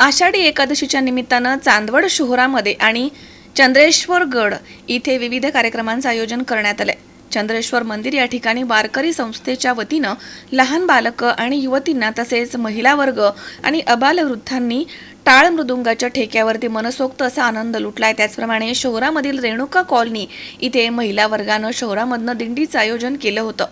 आषाढी एकादशीच्या निमित्तानं चांदवड शहरामध्ये आणि चंद्रेश्वर गड इथे विविध कार्यक्रमांचं आयोजन करण्यात आलं चंद्रेश्वर मंदिर या ठिकाणी वारकरी संस्थेच्या वतीनं लहान बालकं आणि युवतींना तसेच महिला वर्ग आणि अबालवृद्धांनी टाळ मृदुंगाच्या ठेक्यावरती मनसोक्त असा आनंद लुटलाय. त्याचप्रमाणे शहरामधील रेणुका कॉलनी इथे महिला वर्गानं शहरामधनं दिंडीचं आयोजन केलं होतं.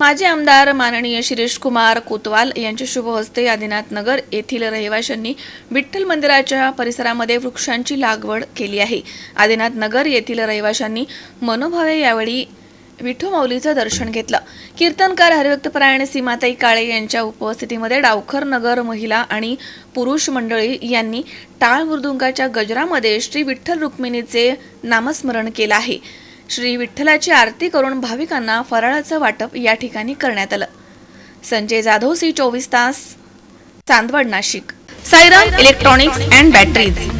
माजी आमदार माननीय शिरीष कुमार कोतवाल यांच्या शुभ हस्ते आदिनाथ नगर येथील रहिवाशांनी विठ्ठल मंदिराच्या परिसरामध्ये वृक्षांची लागवड केली आहे. आदिनाथ नगर येथील रहिवाशांनी मनोभावे यावेळी विठू माऊलीचं दर्शन घेतलं. कीर्तनकार हरिभक्तपरायण सीमाताई काळे यांच्या उपस्थितीमध्ये डावखर नगर महिला आणि पुरुष मंडळी यांनी टाळ मृदुंगाच्या गजरामध्ये श्री विठ्ठल रुक्मिणीचे नामस्मरण केलं आहे. श्री विठ्ठलाची आरती करून भाविकांना फराळाचं वाटप या ठिकाणी करण्यात आलं. संजय जाधव सी चोवीस तास Chandwad Nashik. Sairam electronics and batteries.